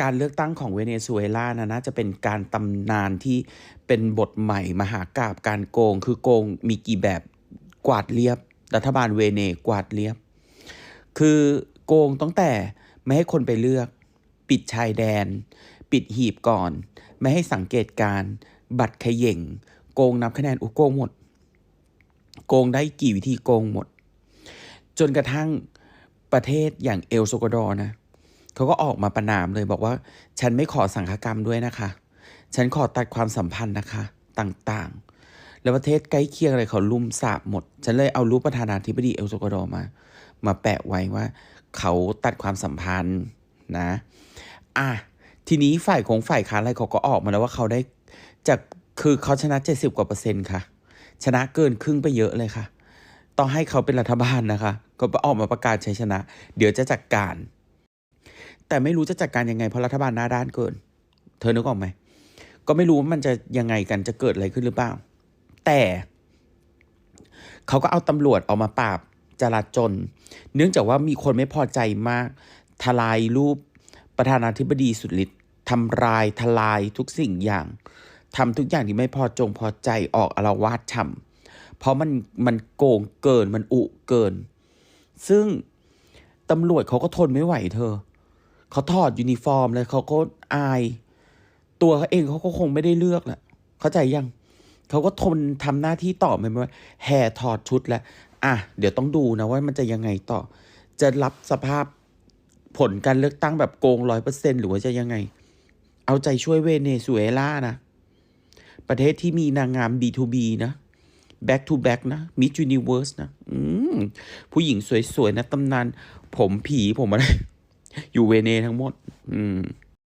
การเลือกตั้งของเวเนซุเอลานะน่าจะเป็นการตำนานที่เป็นบทใหม่มหากาบการโกง คือโกงมีกี่แบบกวาดเรียบ รัฐบาลเวเนกวาดเรียบ คือโกงตั้งแต่ไม่ให้คนไปเลือก ปิดชายแดน ปิดหีบก่อน ไม่ให้สังเกตการบัตรขย่ง โกงนับคะแนนอุโกงหมด โกงได้กี่วิธีโกงหมด จนกระทั่งประเทศอย่างเอลโซกดอร์นะ เขาก็ออกมาประนามเลยบอกว่า ฉันไม่ขอสังฆกรรมด้วยนะคะ ฉันขอตัดความสัมพันธ์นะคะต่างๆ แล้วประเทศใกล้เคียงอะไรเขาลุ่มสาบหมด ฉันเลยเอารูปประธานาธิบดีเอลโซกวาดอร์มา มาแปะไว้ว่า เขาตัดความสัมพันธ์นะ อะ ทีนี้ฝ่ายของฝ่ายค้านอะไรเขาก็ออกมาแล้วว่าเขาได้จากคือเขาชนะ70กว่าเปอร์เซ็นต์ค่ะ ชนะเกินครึ่งไปเยอะเลยค่ะ ต้องให้เขาเป็นรัฐบาลนะคะ ก็ออกมาประกาศชัยชนะ เดี๋ยวจะจัดการ แต่ไม่รู้จะจัดการยังไงเพราะรัฐบาลหน้าด้านเกิน เธอนึกออกไหม ก็ไม่รู้ว่ามันจะยังไงกันจะเกิดอะไรขึ้นหรือเปล่า แต่เขาก็เอาตำรวจออกมาปราบจราจนเนื่องจากว่ามีคนไม่พอใจมาก ทลายรูปประธานาธิบดีสุดฤทธิ์ทำลายทลายทุกสิ่งอย่างทำทุกอย่างที่ไม่พอจงพอใจออกอารวาสฉ่ำเพราะมันมันโกงเกินมันอุเกิน ซึ่งตำรวจเขาก็ทนไม่ไหวเธอ เขาถอดยูนิฟอร์มเลยเขาก็อาย ตัวเขาเองเขาก็คงไม่ได้เลือกแหละเข้าใจยังเขาก็ทนทำหน้าที่ต่อไปไหมว่าแห่ถอดชุดแล้วอะเดี๋ยวต้องดูนะว่ามันจะยังไงต่อ จะรับสภาพผลการเลือกตั้งแบบโกงร้อยเปอร์เซ็นหรือว่าจะยังไง เอาใจช่วยเวเนซุเอลานะ ประเทศที่มีนางงาม B2B นะ back to back นะ Miss Universe นะผู้หญิงสวยๆนะตำนาน ผมผีผมอะไร อยู่เวเนทั้งหมด อืม